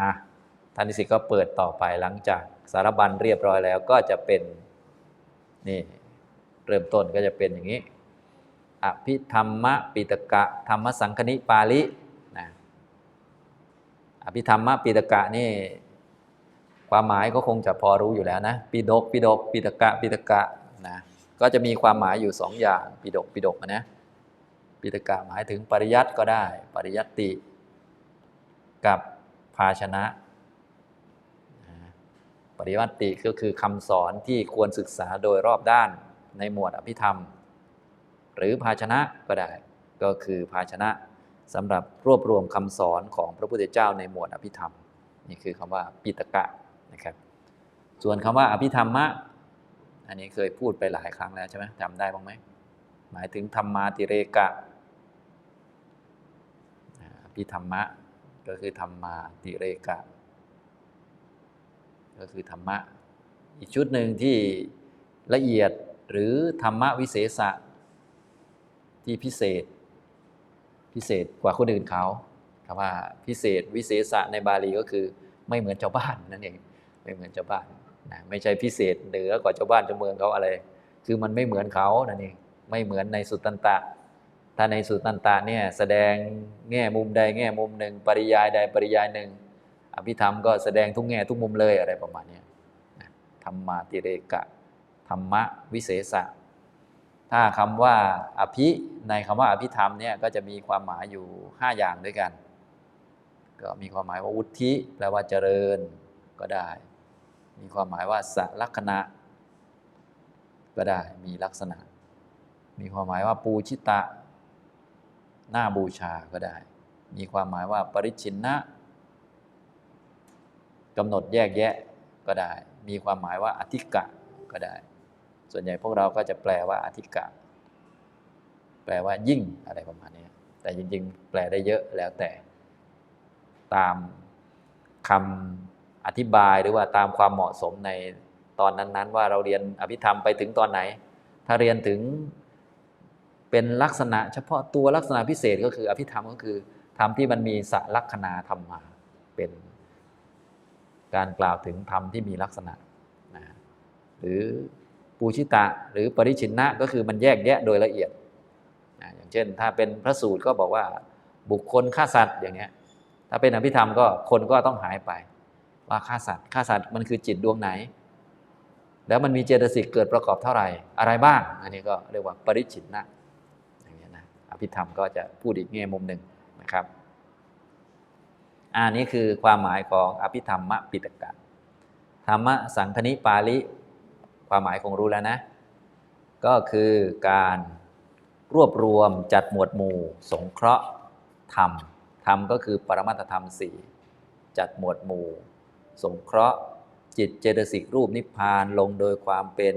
อะท่านนิสิตก็เปิดต่อไปหลังจากสารบัญเรียบร้อยแล้วก็จะเป็นนี่เริ่มต้นก็จะเป็นอย่างนี้อภิธรรมปิตกะ ธรรมสังคณิปาลินะอภิธรรมปิตกะนี่ความหมายก็คงจะพอรู้อยู่แล้วนะปิดกปิดกปิตกะปิตกะนะก็จะมีความหมายอยู่สองอย่างปิดกปิดกนะปิตกะหมายถึงปริยัติก็ได้ ปริยัติกับ ภาชนะ ปริยัติก็คือคำสอนที่ควรศึกษาโดยรอบด้านในหมวดอภิธรรม หรือภาชนะก็ได้ ก็คือภาชนะสำหรับรวบรวมคำสอนของพระพุทธเจ้าในหมวดอภิธรรม นี่คือคำว่าปิตกะนะครับ ส่วนคำว่าอภิธรรมะ อันนี้เคยพูดไปหลายครั้งแล้วใช่ไหมจำได้บ้างไหมหมายถึงธรรมาติเรกะอภิธรรมะ ก็คือธรรมาติเรกะ ก็คือธรรมะ อีกชุดหนึ่งที่ละเอียดหรือธรรมะวิเศษะที่พิเศษ พิเศษกว่าคนอื่นเขาคำว่าพิเศษวิเศษะในบาลีก็คือไม่เหมือนชาวบ้านนั่นเองไม่เหมือนชาวบ้านนะไม่ใช่พิเศษเหนือกว่าชาวบ้านชาวเมืองเขาอะไร คือมันไม่เหมือนเขานั่นเองไม่เหมือนในสุตตันตะ ถ้าในสุตตันตะเนี่ยแสดงแง่มุมใดแง่มุมหนึ่ง ปริยายใดปริยายหนึ่ง อภิธรรมก็แสดงทุกแง่ทุกมุมเลยอะไรประมาณนี้ธรรมาติเรกะ ธรรมะวิเศษะ ถ้าคำว่าอภิในคำว่าอภิธรรมเนี่ยก็จะมีความหมายอยู่ 5 อย่างด้วยกัน ก็มีความหมายว่าวุฒิแปลว่าเจริญก็ได้ มีความหมายว่าสลักษณะ ก็ได้มีลักษณะ มีความหมายว่าปูชิตะ น้าบูชาก็ได้ มีความหมายว่าปริชินนะกำหนดแยกแยะก็ได้ มีความหมายว่าอธิกะก็ได้ ส่วนใหญ่พวกเราก็จะแปลว่าอธิกะ แปลว่ายิ่งอะไรประมาณนี้ แต่จริง ๆ แปลได้เยอะแล้วแต่ตามคำอธิบายหรือว่าตามความเหมาะสมในตอนนั้น ๆ ว่าเราเรียนอภิธรรมไปถึงตอนไหน ถ้าเรียนถึง เป็นลักษณะเฉพาะตัวลักษณะพิเศษก็คืออภิธรรมก็คือธรรมที่มันมีสลักษณะธรรมมา เป็นการกล่าวถึงธรรมที่มีลักษณะนะหรือปูชิตะหรือปริชินนะก็คือมันแยกแยะโดยละเอียดนะอย่างเช่น ถ้าเป็นพระสูตรก็บอกว่าบุคคลฆ่าสัตว์อย่างเงี้ยถ้าเป็นอภิธรรมก็คนก็ต้องหายไป ว่าฆ่าสัตว์ฆ่าสัตว์มันคือจิตดวงไหน แล้วมันมีเจตสิกเกิดประกอบเท่าไหร่อะไรบ้าง อันนี้ก็เรียกว่าปริชินนะอย่างเงี้ยนะ อภิธรรมก็จะพูดอีกแง่มุมหนึ่งนะครับอันนี้คือความหมายของอภิธรรมปิตกะธรรมสังคณิปาลิความหมายคงรู้แล้วนะ ก็คือการรวบรวมจัดหมวดหมู่ สงเคราะห์ธรรมธรรมก็คือปรมัตธรรมสี่จัดหมวดหมู่ สงเคราะห์จิตเจตสิกรูปนิพพานลงโดยความเป็น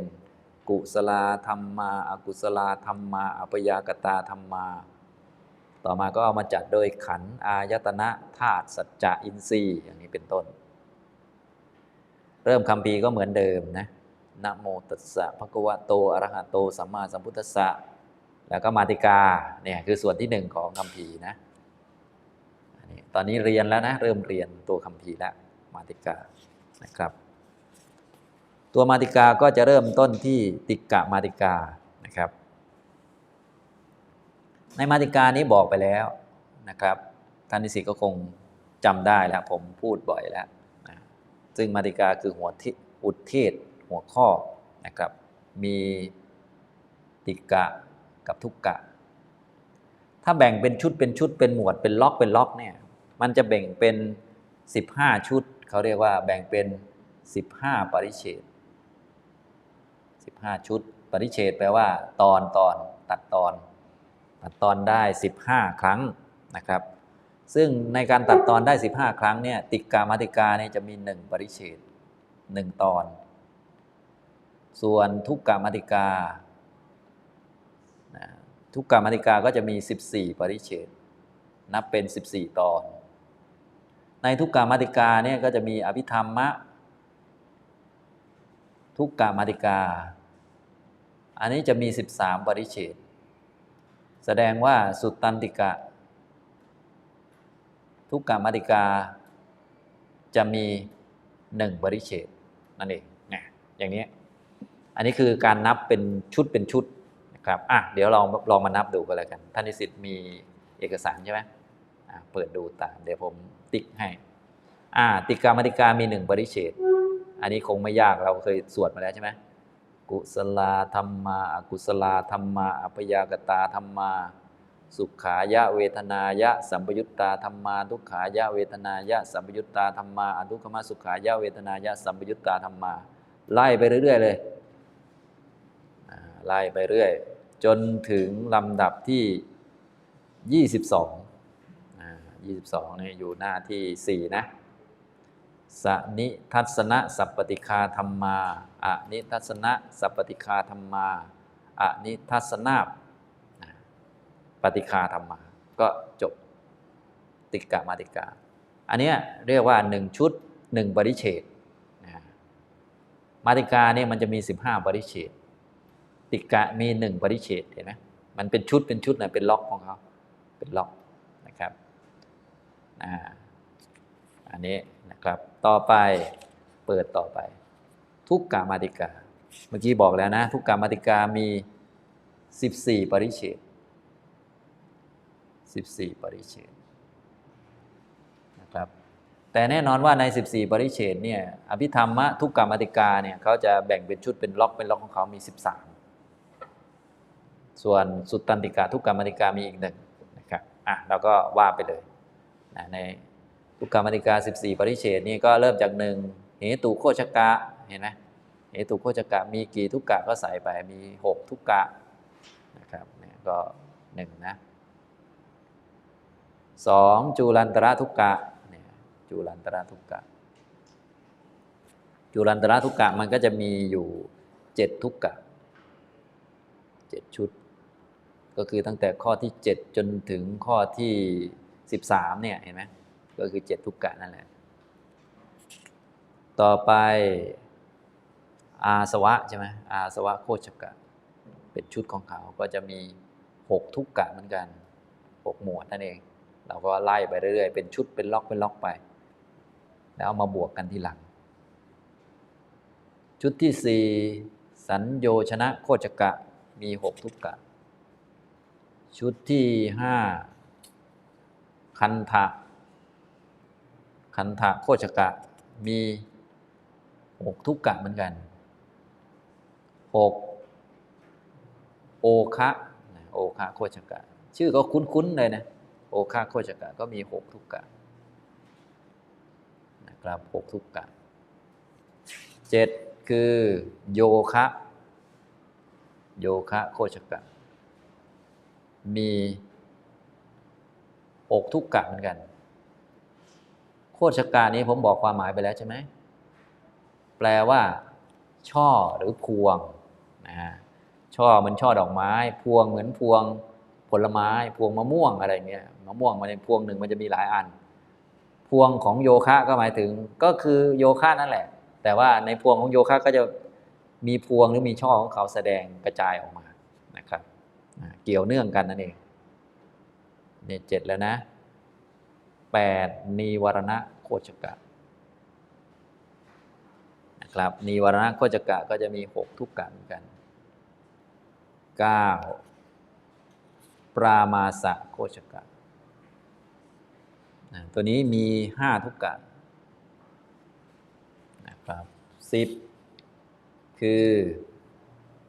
กุศลาธรรมมาอากุศลาธรรมมาอัปยากตาธรรมมา ต่อมาก็เอามาจัดโดยขันอายตนะธาตุสัจจะอินทรีย์อย่างนี้เป็นต้น เริ่มคำพีก็เหมือนเดิมนะนะโมตัสสะภะคะวะโตอะระหะโตสัมมาสัมพุทธัสสะแล้วก็มาติกาเนี่ยคือส่วนที่หนึ่งของคำพีนะตอนนี้เรียนแล้วนะ เริ่มเรียนตัวคำพีแล้วมาติกานะครับ ตัวมาติกาก็จะเริ่มต้นที่ติกะมาติกานะครับ ในมาติกานี้บอกไปแล้วนะครับท่านนิสิตก็คงจำได้แล้วผมพูดบ่อยแล้วนะซึ่งมาติกาคือหัวที่อุทเทศหัวข้อนะครับ มีติกะกับทุกกะ ถ้าแบ่งเป็นชุดเป็นชุดเป็นหมวดเป็นล็อกเป็นล็อกเนี่ยมันจะแบ่งเป็น 15 ชุด เขาเรียกว่าแบ่งเป็น 15 ปริเฉด 15 ชุด ปริเฉดแปลว่า ตอนตอนตัดตอน ตัดตอนได้ 15 ครั้งนะครับ ซึ่งในการตัดตอนได้ 15 ครั้งเนี่ยติกามาติกาเนี่ยจะมี 1 ปริเฉด1ตอน ส่วนทุกกามาติกาทุกกามาติกาก็จะมี 14 ปริเฉดนับเป็น 14 ตอน ในทุกกามาติกาเนี่ยก็จะมีอภิธรรมะ ทุกกามาติกา อันนี้จะมี 13 ปริเฉดแสดงว่าสุตตันติกะ ทุกกามาติกา จะมีหนึ่งบริเฉดนั่นเองนะอย่างนี้อันนี้คือการนับเป็นชุดเป็นชุดนะครับอะเดี๋ยวลองลองมานับดูกันแล้วกัน ท่านนิสิตมีเอกสารใช่ไหมอะเปิดดูตาม เดี๋ยวผมติ๊กให้อ่าติกามติกามีหนึ่งบริเฉด อันนี้คงไม่ยากเราเคยสวดมาแล้วใช่ไหมกุศลาธรรมาอกุศลาธรรมาอัพยากตาธรรมา สุขายะเวทนายะสัมปยุตตาธรรมาทุกขายะเวทนายะสัมปยุตตาธรรมาอทุกขมสุขายะเวทนายะสัมปยุตตาธรรมา ไล่ไปเรื่อยๆเลยไล่ไปเรื่อย จนถึงลำดับที่ 22อ่า22นี่อยู่หน้าที่ 4 นะ สนิทัศนะสัพปติคาธรรมาอะนิทัศนะสัพปติคาธรรมาอะนิทัศนาปฏิคาธรรมา ก็จบติกะมาติกา อันเนี้ยเรียกว่าหนึ่งชุดหนึ่งบริเฉดนะมาติกาเนี่ยมันจะมี 15 บริเฉดติกะมีหนึ่งบริเฉดเห็นไหมมันเป็นชุดเป็นชุดนะเป็นล็อกของเขาเป็นล็อกนะครับอ่าอันนี้ นะครับ ต่อไปเปิดต่อไป ทุกกามาติกา เมื่อกี้บอกแล้วนะ ทุกกามาติกามี 14 ปริเฉด14 ปริเฉดนะครับแต่แน่นอนว่าใน 14 ปริเฉดเนี่ยอภิธรรมะทุกกรรมติกาเนี่ยเขาจะแบ่งเป็นชุดเป็นล็อกเป็นล็อกของเขามี 13 ส่วนสุตตันติกาทุกกรรมติกามีอีกหนึ่งนะครับอะเราก็ว่าไปเลยนะใน ทุกกรรมติกา 14 ปริเฉดนี่ก็เริ่มจากหนึ่งเหตุโคชกะเห็นไหมเหตุโคชกะมีกี่ทุกกะก็ใส่ไปมี 6 ทุกกะนะครับเนี่ยก็หนึ่งนะสองจูลันตระทุกกะเนี่ยจูลันตระทุกกะ จูลันตระทุกกะมันก็จะมีอยู่เจ็ดทุกกะเจ็ดชุด ก็คือตั้งแต่ข้อที่เจ็ดจนถึงข้อที่สิบสามเนี่ยเห็นไหม ก็คือเจ็ดทุกกะนั่นแหละ ต่อไปอาสวะใช่ไหมอาสวะโคชกะ เป็นชุดของเขาก็จะมีหกทุกกะเหมือนกันหกหมวดนั่นเอง เราก็ไล่ไปเรื่อยๆ เป็นชุดเป็นล็อกเป็นล็อกไป แล้วเอามาบวกกันทีหลัง ชุดที่สี่สัญโยชนะโคจกะมีหกทุกกะ ชุดที่ห้าคันทะ คันทะโคจกะ มีหกทุกกะเหมือนกันหกโอคะโอคะโคจกะ ชื่อก็คุ้นๆเลยนะ โอคาโคจกะก็มีหกทุกกะนะครับหกทุกกะเจ็ดคือโยคะ โยคะโคจกะ มีหกทุกกะเหมือนกัน ชกานี้ผมบอกความหมายไปแล้วใช่ไหมแปลว่า ช่อหรือพวงนะฮะช่อเหมือนช่อดอกไม้ พวงเหมือนพวงผลไม้ พวงมะม่วงอะไรเงี้ยมะม่วงมันในพวงหนึ่งมันจะมีหลายอัน พวงของโยคะก็หมายถึงก็คือโยคะนั่นแหละ แต่ว่าในพวงของโยคะก็จะมีพวงหรือมีช่อของเขาแสดงกระจายออกมานะครับเกี่ยวเนื่องกันนั่นเองเนี่ยเจ็ดแล้วนะ แปดนีวรณะโคจกะนะครับนีวรณะโคจกะก็จะมีหกทุกกะเหมือนกันเก้าปรามาสะโคชกะนะตัวนี้มีห้าทุกกะนะครับสิบคือ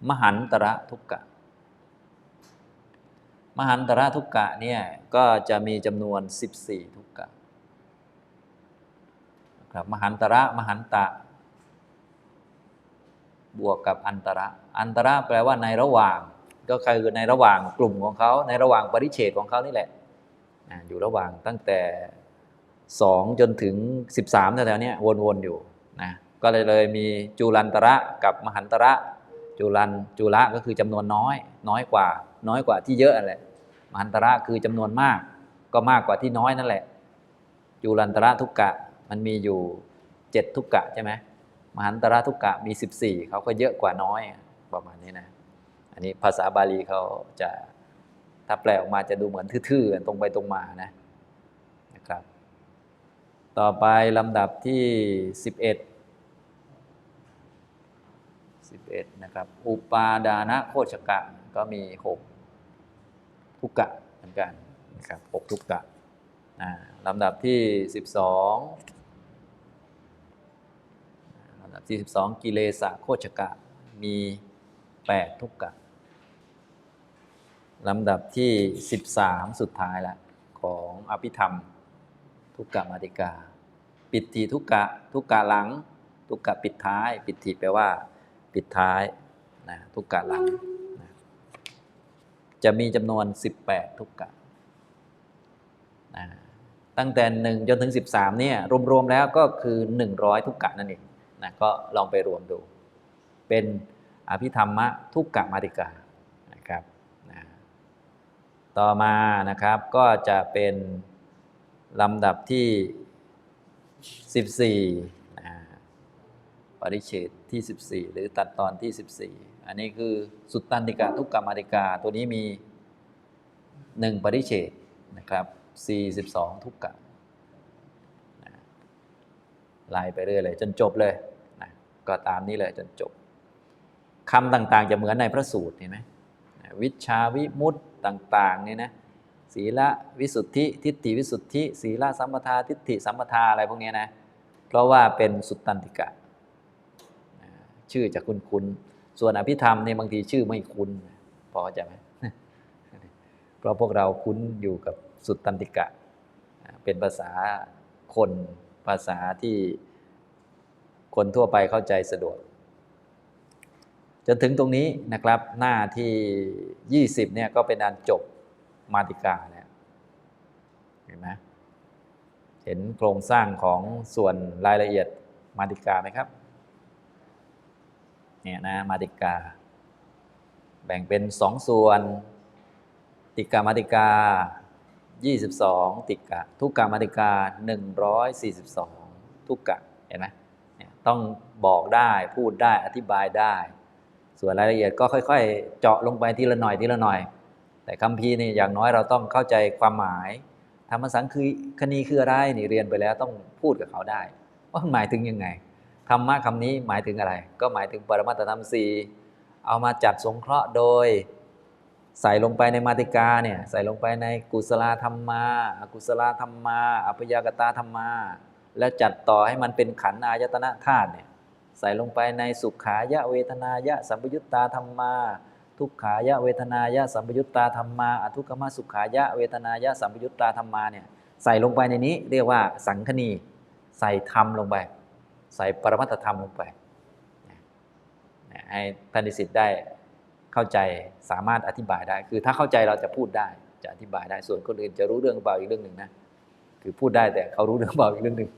มหันตระทุกกะ มหันตระทุกกะเนี่ยก็จะมีจำนวน 14 ทุกกะนะครับมหันตระมหันตะ บวกกับอันตระ อันตระแปลว่าในระหว่าง ก็คือในระหว่างกลุ่มของเขา ในระหว่างปริเฉดของเขานี่แหละอยู่ระหว่างตั้งแต่ 2 จนถึง 13แถวๆนี้วนๆอยู่นะก็เลยเลยมีจุลันตระกับมหันตระ จุลันจุละก็คือจำนวนน้อย น้อยกว่า น้อยกว่าที่เยอะอะไรมหันตระคือจำนวนมาก ก็มากกว่าที่น้อยนั่นแหละ จุลันตระทุกกะมันมีอยู่7ทุกกะใช่ไหมมหันตระทุกกะมี14เขาก็เยอะกว่าน้อยประมาณนี้นะ อันนี้ภาษาบาลีเขาจะถ้าแปลออกมาจะดูเหมือนทื่อๆตรงไปตรงมานะนะครับ ต่อไปลำดับที่11 11นะครับอุปาดานะโคชกะก็มี 6 ทุกกะเหมือนกันนะครับ6ทุกกะลำดับที่ 12ลำดับที่ 12 กิเลสะโคชกะมี 8 ทุกกะลำดับที่ 13 สุดท้ายละของอภิธรรม ทุกกะมาติกา ปิดทีทุกกะ ทุกกะหลัง ทุกกะปิดท้าย ปิดทีแปลว่า ปิดท้ายนะทุกกะหลังนะจะมีจำนวน 18 ทุกกะนะตั้งแต่ 1 จนถึง 13เนี่ยรวมๆแล้วก็คือ 100 ทุกกะนั่นเองนะก็ลองไปรวมดู เป็นอภิธรรมะทุกกะมาติกานะครับนะต่อมานะครับก็จะเป็นลำดับที่ 14นะปริเฉด ที่ 14 หรือตัดตอนที่ 14 อันนี้คือสุตตันติกะทุกกะมติกาตัวนี้มี 1 ปริเฉดนะครับ42 ทุกกะไล่ไปเรื่อยเลย จนจบเลยนะก็ตามนี้เลยจนจบคำต่างๆ จะเหมือนในพระสูตรเห็นไหมวิชาวิมุตติต่างๆเนี่ยนะศีละวิสุทธิ ทิฏฐิวิสุทธิ ศีละสัมปทาทิฏฐิสัมปทาอะไรพวกนี้นะเพราะว่าเป็นสุตตันติกะ ชื่อจะคุ้นคุ้นๆส่วนอภิธรรมเนี่ยบางทีชื่อไม่คุ้นพอเข้าใจไหมเพราะพวกเราคุ้นอยู่กับสุตตันติกะ เป็นภาษาคนภาษาที่คนทั่วไปเข้าใจสะดวก จนถึงตรงนี้นะครับ หน้าที่ 20เนี่ยก็เป็นอันจบมาติกาแล้วเห็นไหมเห็นโครงสร้างของส่วนรายละเอียดมาติกาไหมครับ เนี่ยนะมาติกา แบ่งเป็นสองส่วน ติกามาติกา 22 ติกะ ทุกกามาติกา 142 ทุกกะเห็นไหมเนี่ยต้องบอกได้พูดได้อธิบายได้ ส่วนรายละเอียดก็ค่อยๆ เจาะลงไปทีละหน่อยทีละหน่อย แต่คำพีนี่อย่างน้อยเราต้องเข้าใจความหมายธรรมสังคือคณีคืออะไรนี่เรียนไปแล้วต้องพูดกับเขาได้ ว่าหมายถึงยังไง รรมะคำนี้หมายถึงอะไร ก็หมายถึงปรมัตธรรมสี่เอามาจัดสงเคราะห์โดย ใส่ลงไปในมาติกาเนี่ยใส่ลงไปในกุศลธรรมาอกุศลธรรมาอัพยากตาธรรมา แล้วจัดต่อให้มันเป็นขันธ์อายตนะธาตุเนี่ยใส่ลงไปในสุขายะเวทนายะสัมปยุตตาธรรมา ทุกขายะเวทนายะสัมปยุตตาธรรมาอทุกขมสุขายะเวทนายะสัมปยุตตาธรรมาเนี่ยใส่ลงไปในนี้เรียกว่าสังคณี ใส่ธรรมลงไป ใส่ปรมัตธรรมลงไปให้ท่านนิสิตได้เข้าใจสามารถอธิบายได้ คือถ้าเข้าใจเราจะพูดได้จะอธิบายได้ส่วนคนอื่นจะรู้เรื่องเบาอีกเรื่องหนึ่งนะคือพูดได้แต่เขารู้เรื่องเบาอีกเรื่องหนึ่ง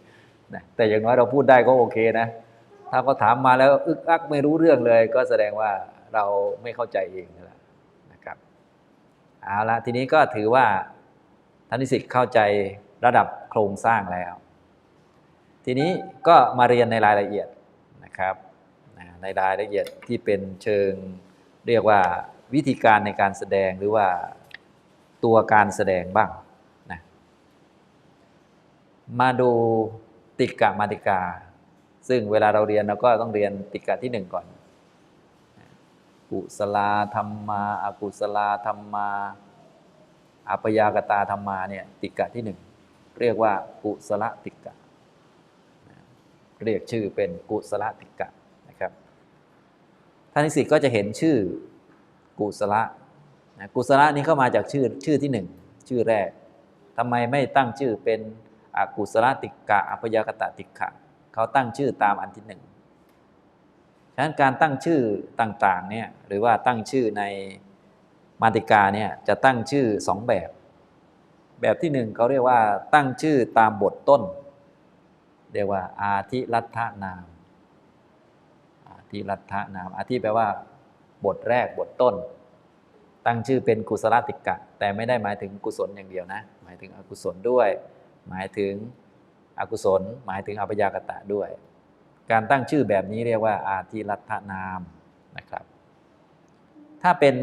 นะแต่อย่างน้อยเราพูดได้ก็โอเคนะ ถ้าเขาถามมาแล้วอึกอักไม่รู้เรื่องเลย ก็แสดงว่าเราไม่เข้าใจเองนั่นแหละนะครับเอาละทีนี้ก็ถือว่าท่านนิสิตเข้าใจระดับโครงสร้างแล้ว ทีนี้ก็มาเรียนในรายละเอียดนะครับในรายละเอียดที่เป็นเชิงเรียกว่าวิธีการในการแสดงหรือว่าตัวการแสดงบ้างนะมาดูติกะมาติกา ซึ่งเวลาเราเรียนเราก็ต้องเรียนติกะที่หนึ่งก่อน กุศลาธรรมาอากุศลาธรรมาอัปยากตาธรรมาเนี่ยติกะที่หนึ่งเรียกว่ากุศลติกะ เรียกชื่อเป็นกุศลติกะนะครับท่านนิสิตก็จะเห็นชื่อกุศลนะกุศลนี้เข้ามาจากชื่อชื่อที่หนึ่งชื่อแรกทำไมไม่ตั้งชื่อเป็นอกุศลติกะอัปยากตติกะเขาตั้งชื่อตามอันที่หนึ่งฉะนั้นการตั้งชื่อต่างๆเนี่ยหรือว่าตั้งชื่อในมาติกาเนี่ยจะตั้งชื่อสองแบบ แบบที่หนึ่งเขาเรียกว่าตั้งชื่อตามบทต้น เรียกว่า อาทิรัตนาม อาทิรัตนาม อาทิแปลว่า บทแรกบทต้น ตั้งชื่อเป็นกุศลติกะ แต่ไม่ได้หมายถึงกุศลอย่างเดียวนะ หมายถึงอกุศลด้วย หมายถึงอกุศล หมายถึงอัปยากตะด้วย การตั้งชื่อแบบนี้เรียกว่า อาทิรัตนามนะครับ ถ้าเป็น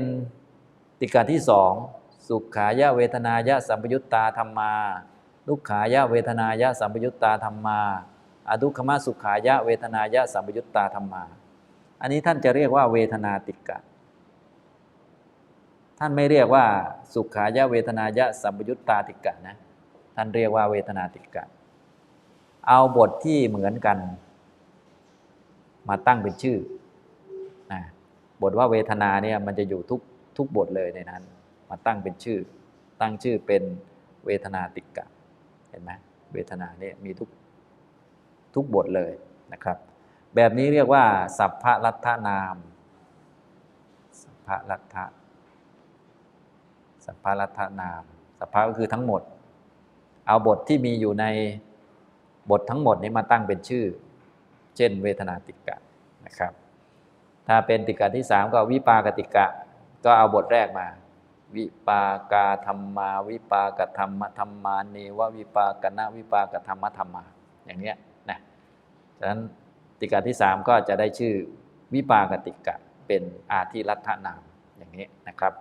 ติกะที่สองสุขายะเวทนายะสัมปยุตตาธรรมา ทุกขายะเวทนายะสัมปยุตตาธรรมาอทุกขมสุขายะเวทนายะสัมปยุตตาธรรมา อันนี้ท่านจะเรียกว่าเวทนาติกะ ท่านไม่เรียกว่าสุขายะเวทนายะสัมปยุตตาติกะนะ ท่านเรียกว่าเวทนาติกะ เอาบทที่เหมือนกัน มาตั้งเป็นชื่อนะบทว่าเวทนาเนี่ยมันจะอยู่ทุกทุกบทเลยในนั้น มาตั้งเป็นชื่อ ตั้งชื่อเป็นเวทนาติกะ เห็นไหมเวทนาเนี่ยมีทุกทุกบทเลยนะครับ แบบนี้เรียกว่า สัพพะรัตถนาม สัพพะรัตถะสัพพะรัตถนาม สัพพะก็คือทั้งหมด เอาบทที่มีอยู่ในบททั้งหมดนี้มาตั้งเป็นชื่อ เช่น เวทนาติกะนะครับ ถ้าเป็นติกะที่สามก็วิปากติกะ ก็เอาบทแรกมา วิปากาธรรมาวิปากธรรมธรรมาเนววิปากนะวิปากธรรมธรรมา อย่างเนี้ยนะฉะนั้นติกาที่สามก็จะได้ชื่อวิปากติกะเป็นอาทิรัตนามอย่างนี้นะครับ